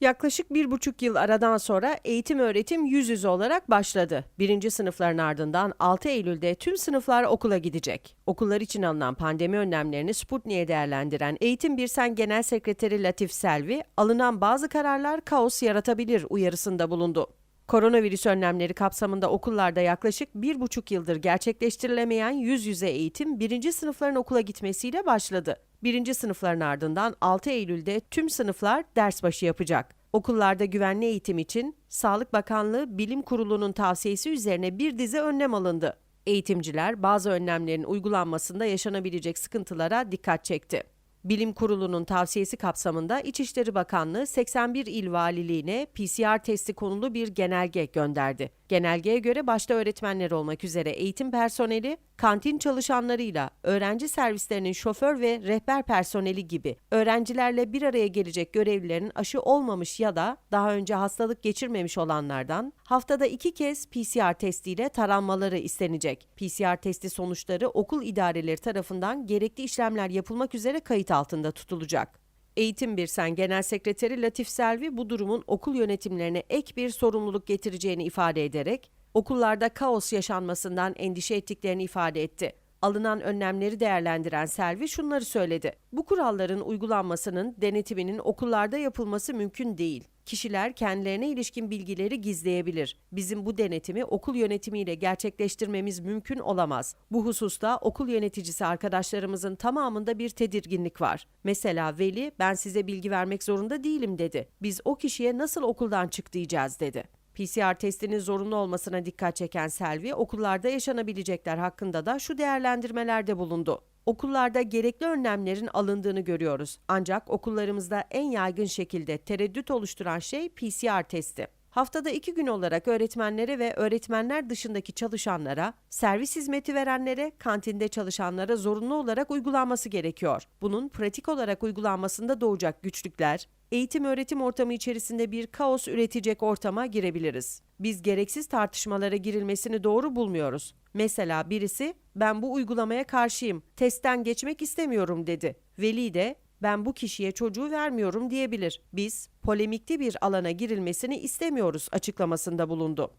Yaklaşık bir buçuk yıl aradan sonra eğitim öğretim yüz yüze olarak başladı. Birinci sınıfların ardından 6 Eylül'de tüm sınıflar okula gidecek. Okullar için alınan pandemi önlemlerini Sputnik'e değerlendiren Eğitim Birsen Genel Sekreteri Latif Selvi, alınan bazı kararlar kaos yaratabilir uyarısında bulundu. Koronavirüs önlemleri kapsamında okullarda yaklaşık bir buçuk yıldır gerçekleştirilemeyen yüz yüze eğitim birinci sınıfların okula gitmesiyle başladı. Birinci sınıfların ardından 6 Eylül'de tüm sınıflar ders başı yapacak. Okullarda güvenli eğitim için Sağlık Bakanlığı Bilim Kurulu'nun tavsiyesi üzerine bir dizi önlem alındı. Eğitimciler bazı önlemlerin uygulanmasında yaşanabilecek sıkıntılara dikkat çekti. Bilim Kurulu'nun tavsiyesi kapsamında İçişleri Bakanlığı 81 il valiliğine PCR testi konulu bir genelge gönderdi. Genelgeye göre başta öğretmenler olmak üzere eğitim personeli, kantin çalışanlarıyla, öğrenci servislerinin şoför ve rehber personeli gibi öğrencilerle bir araya gelecek görevlilerin aşı olmamış ya da daha önce hastalık geçirmemiş olanlardan haftada iki kez PCR testiyle taranmaları istenecek. PCR testi sonuçları okul idareleri tarafından gerekli işlemler yapılmak üzere kayıt altında tutulacak. Eğitim Birsen Genel Sekreteri Latif Selvi bu durumun okul yönetimlerine ek bir sorumluluk getireceğini ifade ederek okullarda kaos yaşanmasından endişe ettiklerini ifade etti. Alınan önlemleri değerlendiren Selvi şunları söyledi. Bu kuralların uygulanmasının denetiminin okullarda yapılması mümkün değil. Kişiler kendilerine ilişkin bilgileri gizleyebilir. Bizim bu denetimi okul yönetimiyle gerçekleştirmemiz mümkün olamaz. Bu hususta okul yöneticisi arkadaşlarımızın tamamında bir tedirginlik var. Mesela veli ben size bilgi vermek zorunda değilim dedi. Biz o kişiye nasıl okuldan çık diyeceğiz dedi. PCR testinin zorunlu olmasına dikkat çeken Selvi, okullarda yaşanabilecekler hakkında da şu değerlendirmelerde bulundu. Okullarda gerekli önlemlerin alındığını görüyoruz. Ancak okullarımızda en yaygın şekilde tereddüt oluşturan şey PCR testi. Haftada iki gün olarak öğretmenlere ve öğretmenler dışındaki çalışanlara, servis hizmeti verenlere, kantinde çalışanlara zorunlu olarak uygulanması gerekiyor. Bunun pratik olarak uygulanmasında doğacak güçlükler, eğitim öğretim ortamı içerisinde bir kaos üretecek ortama girebiliriz. Biz gereksiz tartışmalara girilmesini doğru bulmuyoruz. Mesela birisi ben bu uygulamaya karşıyım, testten geçmek istemiyorum dedi. Veli de ben bu kişiye çocuğu vermiyorum diyebilir. Biz polemikli bir alana girilmesini istemiyoruz açıklamasında bulundu.